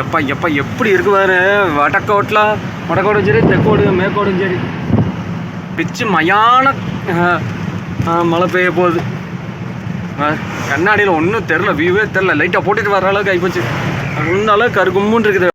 எப்பா எப்பா எப்படி இருக்கு பாரு? வடக்கோட்டில் வடக்கோடும் சரி தெக்கோடு மேற்கோடும் சரி. பிச்சு மயான மழை பெய்ய போகுது. கண்ணாடியில் ஒன்றும் தெரில வியூவே தெரில லைட்டாக போட்டுட்டு வர அளவுக்கு ஆகிப்போச்சு அந்த அளவுக்கு கருகும்முன்னு இருக்குது.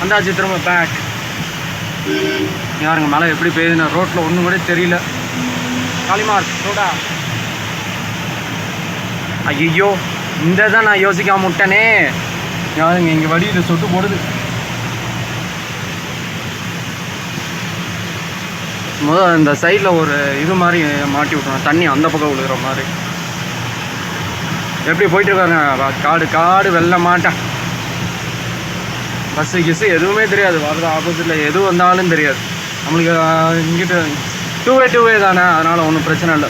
வந்தாச்சு திரும்ப பேக் யாருங்க மழை எப்படி பெய்யுதுன்னு ரோட்டில் ஒன்றும் கூட தெரியல. காளிமார்க் ரோடா ஐயோ இந்த தான் நான் யோசிக்காம விட்டனே. யாருங்க இங்கே வழியில் சொட்டு போடுது. முதல் இந்த சைடில் ஒரு இது மாதிரி மாட்டி விட்றோம் தண்ணி அந்த பக்கம் விழுகிற மாதிரி. எப்படி போயிட்டு இருக்காங்க காடு காடு வெள்ள மாட்டேன் பஸ்ஸு கிஸ்ஸு எதுவுமே தெரியாது. வரது ஆப்போசிட்டில் எது வந்தாலும் தெரியாது. நம்மளுக்கு இங்கிட்ட டூ வே டூ வே தானே. அதனால் ஒன்றும் பிரச்சனை இல்லை.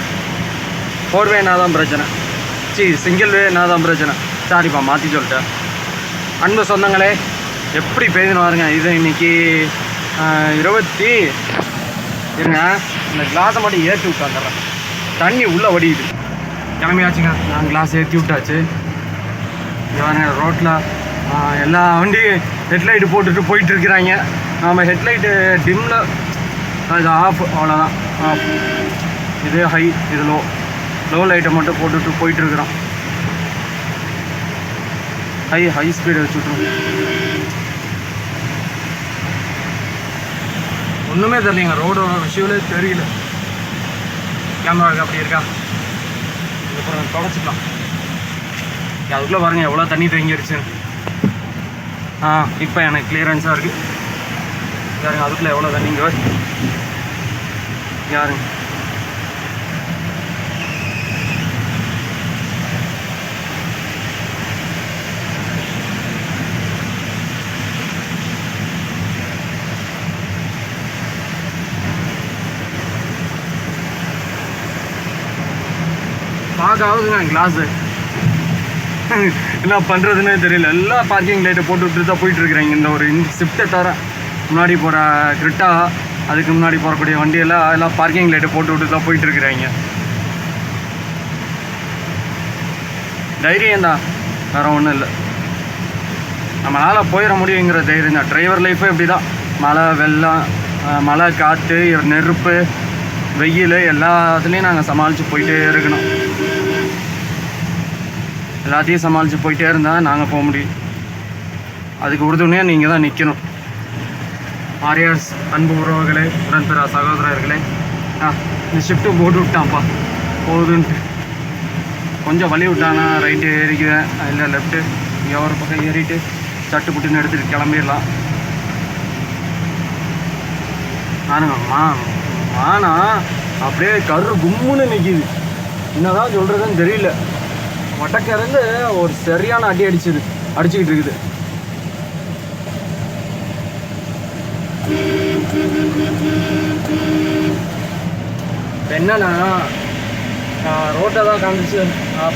ஃபோர் வேனா தான் பிரச்சனை. சி சிங்கிள் வேனா தான் பிரச்சனை. சாரிப்பா மாற்றி சொல்லிட்டேன். அன்பு சொந்தங்களே எப்படி பெய்துன்னு பாருங்க. இது இன்னைக்கு இருபத்தி இருங்க இந்த கிளாஸை மட்டும் ஏற்றி விட்டாந்துடுறேன் தண்ணி உள்ளே வடியுது. கிளம்பியாச்சுங்க. நான் கிளாஸ் ஏற்றி விட்டாச்சு. பாருங்க ரோட்டில் எல்லா வண்டியும் ஹெட்லைட்டு போட்டுட்டு போயிட்டு நம்ம ஹெட்லைட்டு டிம்மில் அது ஆஃப் அவ்வளோதான் ஆஃப் இது ஹை இது லோ லோ லைட்டை மட்டும் போட்டுட்டு போயிட்டுருக்குறோம். ஹை ஹை ஸ்பீடு வச்சுட்ருவோம் ஒன்றுமே தெரியலைங்க ரோடோட விஷயங்களே தெரியல. கேமரா அப்படி இருக்கா? இதுக்கப்புறம் தொடச்சிக்கலாம். அதுக்குள்ளே பாருங்க எவ்வளோ தண்ணி தேங்கிருச்சுன்னு. ஆ இப்போ எனக்கு கிளியரன்ஸாக இருக்குது யாருங்க அதுக்குள்ளே எவ்வளோ தண்ணிங்க யாருங்க? பார்க்க ஆகுதுங்க கிளாஸு என்ன பண்ணுறதுன்னே தெரியல. எல்லாம் பார்க்கிங் லைட்டை போட்டு விட்டு தான் போயிட்டு இருக்கிறாங்க இந்த ஒரு ஷிஃப்ட்டை தவிர முன்னாடி போகிற கிரிட்டா அதுக்கு முன்னாடி போகக்கூடிய வண்டியெல்லாம் எல்லாம் பார்க்கிங் லைட்டை போட்டு விட்டு தான் போயிட்டுருக்குறாங்க தைரியம் தான். வேறு ஒன்றும் இல்லை. நம்மளால் போயிட முடியுங்கிற தைரியம் தான். டிரைவர் லைஃபே இப்படி தான் மழை வெள்ளம் மழை காற்று நெருப்பு வெயில் எல்லாத்துலேயும் நாங்கள் சமாளித்து போயிட்டே இருக்கணும். எல்லாத்தையும் சமாளித்து போயிட்டே இருந்தால் நாங்கள் போக முடியும். அதுக்கு உறுதுணையாக நீங்கள் தான் நிற்கணும் ஆரியாஸ் அன்பு உறவுகளே உடன்பிற சகோதரர்களே ஆ இந்த ஷிஃப்ட்டு போட்டு விட்டான்ப்பா. போகுதுன்ட்டு கொஞ்சம் வழி விட்டானா ரைட்டு ஏறிக்குவேன் இல்லை லெஃப்ட்டு இங்கே ஒரு பக்கம் ஏறிட்டு சட்டு புட்டுன்னு எடுத்துகிட்டு கிளம்பிடலாம். நானுங்கம்மா மா அப்படியே கரு கும்முன்னு நிற்கிது என்னதான் சொல்கிறதுன்னு தெரியல. வடக்கிறந்து ஒரு சரியான அடி அடிச்சுது அடிச்சுக்கிட்டு இருக்குது. என்னன்னா ரோட்டை தான் காமிச்சு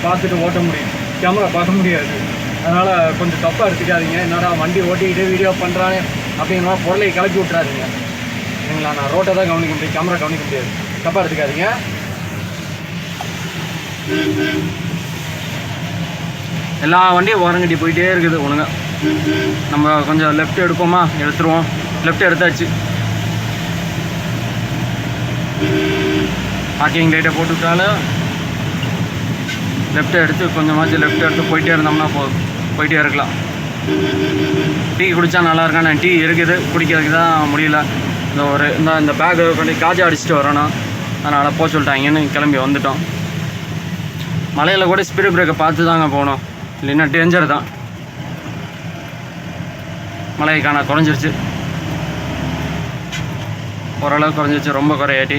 பார்த்துட்டு ஓட்ட முடியும். கேமரா பார்க்க முடியாது. அதனால் கொஞ்சம் தப்பாக எடுத்துக்காதீங்க. என்னடா வண்டி ஓட்டிக்கிட்டு வீடியோ பண்ணுறானே அப்படிங்கிற பொருளை கிளப்பி விட்றாதீங்க சரிங்களா? நான் ரோட்டை தான் கவனிக்க முடியும் கேமரா கவனிக்க முடியாது. தப்பாக எடுத்துக்காதீங்க. எல்லா வண்டியும் ஓரங்கட்டி போயிட்டே இருக்குது ஒழுங்காக நம்ம கொஞ்சம் லெஃப்ட் எடுப்போமா? எடுத்துருவோம். லெஃப்ட் எடுத்தாச்சு. பார்க்கிங் லைட்டை போட்டுவிட்டாலும் லெஃப்ட் எடுத்து கொஞ்சமாச்சும் லெஃப்ட் எடுத்து போயிட்டே இருந்தோம்னா போதும் போயிட்டே இருக்கலாம். டீ குடித்தா நல்லா இருக்கும் டீ இருக்குது. குடிக்கிறதுக்கு தான் முடியல. இந்த ஒரு இந்த இந்த பேக் கொண்டு காஜா அடிச்சுட்டு வரணும். அதனால் போக சொல்லிட்டாங்கன்னு கிளம்பி வந்துட்டோம். மலையில் கூட ஸ்பீடு பிரேக்கை பார்த்து தாங்க போகணும் இல்லைன்னா டேஞ்சர் தான். மழை காண குறைஞ்சிருச்சு. ஓரளவு குறைஞ்சிருச்சு ரொம்ப குறையாட்டி.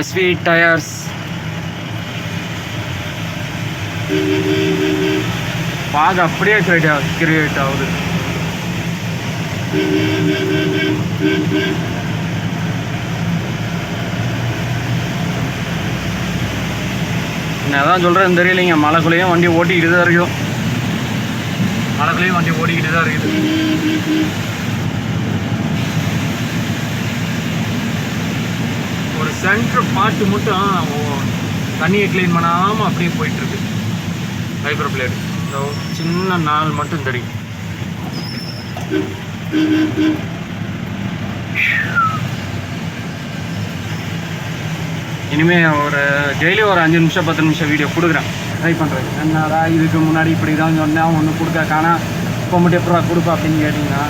எஸ்வி டயர்ஸ் பாக அப்படியே கிரியேட் ஆகுது கிரியேட் ஆகுது. என்னதான் சொல்கிறேன்னு தெரியலைங்க. மழைக்குள்ளேயும் வண்டி ஓட்டிக்கிட்டு தான் இருக்கும் மழைக்குள்ளேயும் வண்டி ஓடிக்கிட்டு தான் இருக்குது. ஒரு சென்டர் பார்ட்டு மட்டும் தண்ணியை க்ளீன் பண்ணாமல் அப்படியே போயிட்டுருக்கு. ஃபைபர் பிளேடு இந்த ஒரு சின்ன நாள் மட்டும் தெரியும். இனிமேல் ஒரு டெய்லி ஒரு அஞ்சு நிமிஷம் பத்து நிமிஷம் வீடியோ கொடுக்குறேன். ட்ரை பண்ணுறேன் என்னடா இதுக்கு முன்னாடி இப்படி தான் சொன்னேன் ஒன்று கொடுக்க காணா இப்போ மட்டும் எப்படா கொடுப்பா அப்படின்னு கேட்டிங்கன்னா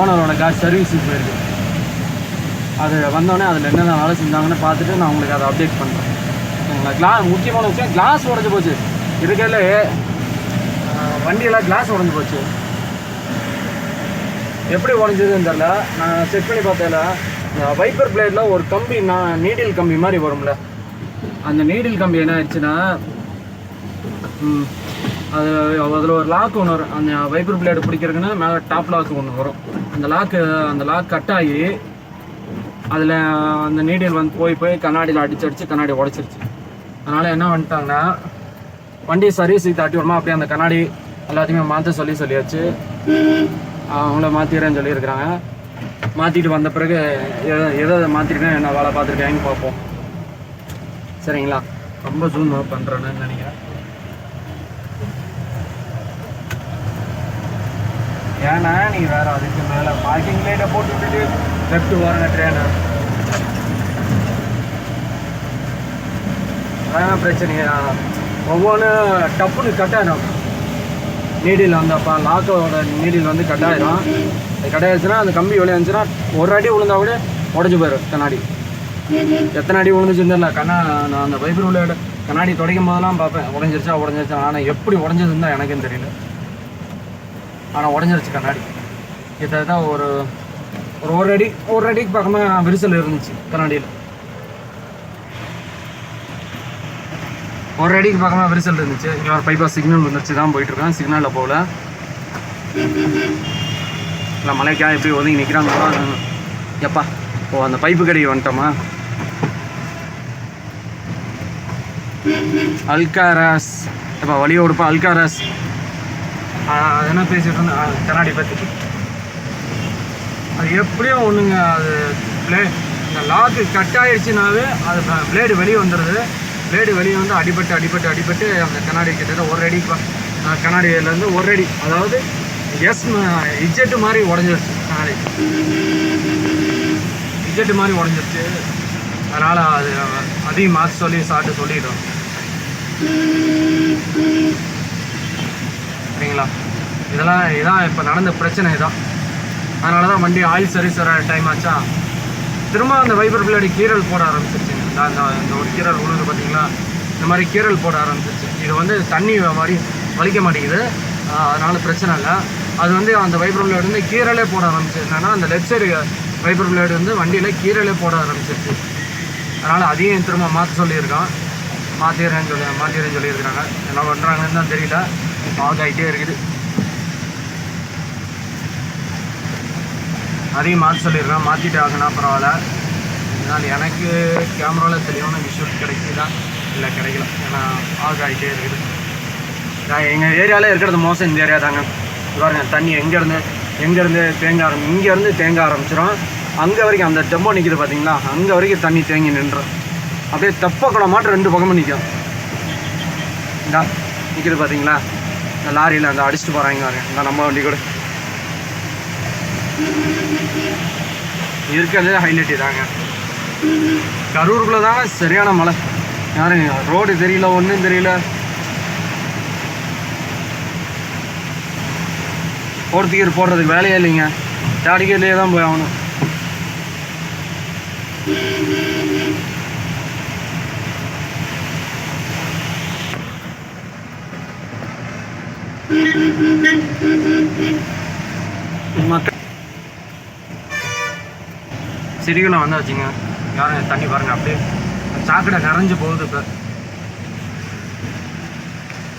ஓனரோட கார் சர்வீஸுக்கு போயிருக்கு. அது வந்தோடனே அதில் என்னென்ன வேலை செஞ்சாங்கன்னு பார்த்துட்டு நான் உங்களுக்கு அதை அப்டேட் பண்ணுறேன் சரிங்களா? கிளா முக்கியமான விஷயம் கிளாஸ் உடஞ்சி போச்சு. இருக்கையில் வண்டியெல்லாம் கிளாஸ் உடஞ்சி போச்சு. எப்படி உடஞ்சதுன்னு தெரில நான் செக் பண்ணி பார்த்ததில் வைப்பர் பிளேடில் ஒரு கம்பி நான் நீடில் கம்பி மாதிரி வரும்ல. அந்த நீடில் கம்பி என்ன ஆயிடுச்சுன்னா அது அதில் ஒரு லாக் ஒன்று வரும். அந்த வைப்பர் பிளேடு பிடிக்கிறதுக்குன்னு மேலே டாப் லாக் ஒன்று வரும். அந்த லாக்கு அந்த லாக் கட் ஆகி அதில் அந்த நீடில் வந்து போய் போய் கண்ணாடியில் அடிச்சு அடிச்சு கண்ணாடி உடச்சிருச்சு. அதனால் என்ன பண்ணிட்டாங்கன்னா வண்டி சர்வீஸுக்கு தாட்டி விடுமா அப்படியே அந்த கண்ணாடி எல்லாத்தையுமே மாற்ற சொல்லி சொல்லியாச்சு. அவங்கள மாற்றிடுறேன்னு சொல்லியிருக்கிறாங்க. மாற்றிட்டு வந்த பிறகு எதை எதை மாற்றிருக்கேன் என்ன வேலை பார்த்துருக்கேன்னு பார்ப்போம். சரிங்களா? ரொம்ப ஜூம் பண்ணுறேன்னு நினைக்கிறேன். ஏன்னா நீ வேற அதுக்கு மேலே பார்க்கிங் லைட்டை போட்டு விட்டுட்டு லெஃப்ட் வரங்க ட்ரெயினை அதான் பிரச்சனையா? ஒவ்வொன்றும் டப்புன்னு கட் நீடில் வந்து அப்போ லாக்கோட நீடில் வந்து கட்டாயிடும் அது கட்டாயிருச்சுன்னா அந்த கம்பி வெளியே இருந்துச்சுன்னா ஒரு அடி விழுந்தா கூட உடஞ்சி போயிடும் கண்ணாடி. எத்தனை அடி விழுந்துச்சுன்னு தெரியல. கண்ணா நான் அந்த வைப்பர் உள்ள கண்ணாடி துடைக்கும் போதெல்லாம் பார்ப்பேன். உடஞ்சிருச்சா உடஞ்சிருச்சா? ஆனால் எப்படி உடஞ்சதுன்னு தான் எனக்கும் தெரியல. ஆனால் உடஞ்சிருச்சு கண்ணாடி. கிட்டத்தட்ட ஒரு ஒரு ஒரு அடி ஒரு அடிக்கு பக்கமாக விரிசல் இருந்துச்சு கண்ணாடியில். ஒரு அடிக்கு பக்கமாக விரிசல் இருந்துச்சு. இங்கே ஒரு பைபாஸ் சிக்னல் வந்துச்சு தான் போயிட்டுருக்கேன். சிக்னலில் போகல. இல்லை மலைக்கா எப்படி ஒதுங்கி நிற்கிறாங்களா எப்பா? ஓ அந்த பைப்பு கடைக்கு வந்துட்டோமா? அல்காராஸ். எப்பா வழியை விடுப்பா அல்காராஸ். என்ன பேசிட்டு இருந்தேன் கண்ணாடி பற்றி அது எப்படியும் ஒன்றுங்க அது பிளே இந்த லாக்கு கட் ஆயிடுச்சுனாவே அது பிளேடு வெளியே வந்துடுது பிளேடு வெளியே வந்து அடிபட்டு அடிபட்டு அடிபட்டு அந்த கண்ணாடி கிட்டத்தட்ட ஒரு அடி கண்ணாடியிலேருந்து ஒரு அடி. அதாவது எஸ் இஜெட்டு மாதிரி உடஞ்சிருச்சு கண்ணாடி. இஜெட்டு மாதிரி உடஞ்சிருச்சு. அதனால் அது அதையும் மாற்ற சொல்லி சாப்பிட்டு சொல்லிட்டோம். சரிங்களா? இதெல்லாம் இதான் இப்போ நடந்த பிரச்சனை இதான். அதனால தான் வண்டி ஆயில் சர்வீஸ் வர டைம் ஆச்சா? திரும்ப அந்த வைபர் பிளேடு கீரல் போட ஆரம்பிச்சிருச்சு. இந்த இந்த ஒரு கீரல் உழுது பார்த்திங்களா? இந்த மாதிரி கீரல் போட ஆரம்பிச்சிச்சு இது வந்து தண்ணி மாதிரி வலிக்க மாட்டேங்குது. அதனால் பிரச்சனை இல்லை. அது வந்து அந்த வைப்ரோ பிளேடு வந்து கீரலே போட ஆரம்பிச்சு என்னன்னா அந்த லெஃப்ட் சைடு வைப்ரோ பிளேடு வந்து வண்டியில் கீரலே போட ஆரம்பிச்சிருச்சு. அதனால் அதையும் திரும்ப மாற்ற சொல்லியிருக்கான். மாற்றிடுறேன்னு சொல்லி மாற்றிடுறேன்னு சொல்லியிருக்கிறாங்க. என்ன பண்ணுறாங்கன்னு தான் தெரியல. ஆக் ஆகிட்டே இருக்குது. அதையும் மாற்ற சொல்லியிருக்கேன். மாற்றிட்டு ஆகுனா பரவாயில்ல. அதனால் எனக்கு கேமராவில் தெளிவான விஷுவல் கிடைக்குதா? இல்லை கிடைக்கல. ஏன்னா ஆக் ஆகிட்டே இருக்குது. நான் எங்கள் ஏரியாவில் இருக்கிறது மோசம். இந்த ஏரியா தாங்க. பாருங்க தண்ணி எங்கேருந்து எங்கேருந்து தேங்க ஆரம்பி இங்கேருந்து தேங்க ஆரம்பிச்சிடும் அங்கே வரைக்கும் அந்த டெம்போ நிற்கிது பார்த்தீங்களா அங்கே வரைக்கும் தண்ணி தேங்கி நின்றோம் அப்படியே தெப்ப குளம் ரெண்டு பக்கமும் நிற்கும் இந்தா நிற்கிது பார்த்தீங்களா இந்த லாரியில் அந்த அடிச்சுட்டு போகிறாங்க பாருங்க. இந்த நம்ம வண்டி கூட. இருக்கிறதே ஹைலைட் இதாங்க கரூருக்குள்ள தாங்க சரியான மழை. யாருங்க ரோடு தெரியல ஒன்றும் தெரியல. ஃபோர்த் போடுறதுக்கு வேலையே இல்லைங்க. தேர்ட் தான் போய் ஆகணும். செடிகளை வந்தாச்சுங்க. யாரும் தண்ணி பாருங்க அப்படியே சாக்கடை நிறைஞ்சு போகுது இப்போ.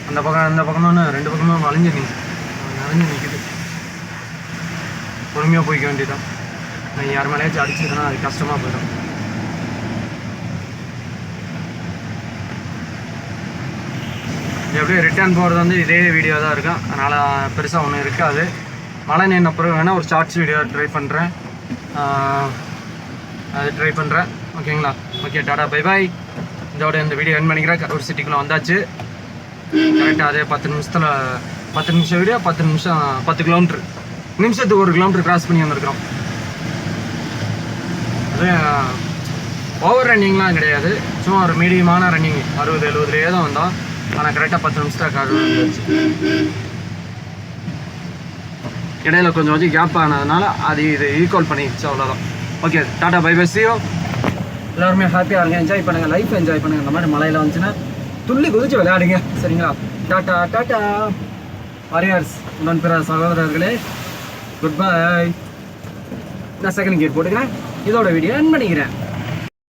அந்த பக்கம் அந்த பக்கமும் ரெண்டு பக்கமும் வளைஞ்சு நிற்கு நிறைஞ்சு நிற்குது பொறுமையாக போய்க்க வேண்டியதான் நான் யார் மேலேயாச்சும் அடிச்சதுன்னா அது கஷ்டமாக போயிடும். எப்படியும் அப்படியே ரிட்டர்ன் போகிறது வந்து இதே வீடியோ தான் இருக்கும். அதனால் பெருசாக ஒன்றும் இருக்காது. மழை நின்ன பிறகு வேணால் ஒரு ஷார்ட்ஸ் வீடியோ ட்ரை பண்ணுறேன் அது ட்ரை பண்ணுறேன் ஓகேங்களா? ஓகே டாடா பை பாய் இதோட இந்த வீடியோ என் பண்ணிக்கிறேன். கரூர் சிட்டிக்குள்ளே வந்தாச்சு. கரெக்டாக அதே பத்து நிமிஷத்தில் பத்து நிமிஷம் வீடியோ பத்து நிமிஷம் பத்து கிலோமீட்ரு நிமிஷத்துக்கு ஒரு கிலோமீட்டர் கிராஸ் பண்ணி வந்திருக்கிறோம். அது ஓவர் ரன்னிங்லாம் கிடையாது. சும்மா ஒரு மீடியமான ரன்னிங் அறுபது எழுபதுலேயே தான் வந்தோம். ஆனால் கரெக்டாக பத்து நிமிஷத்தில் கார் இடையில கொஞ்சம் கொஞ்சம் கேப் ஆனதுனால அது இது ஈக்குவல் பண்ணிடுச்சு அவ்வளோதான் okay tata bye bye ciao எல்லாருமே ஹாப்பியாக இருங்க. என்ஜாய் பண்ணுங்கள் லைஃப் என்ஜாய் பண்ணுங்கள் இந்த மாதிரி மலையில் வந்துச்சுன்னா துள்ளி குதிச்சு விளையாடுங்க. சரிங்களா? டாட்டா டாட்டா வாரியர்ஸ் உடன் பிற சகோதரர்களே குட் பை நான் செகண்ட் கியர் போட்டுக்கிறேன். இதோட வீடியோ என் பண்ணிக்கிறேன்.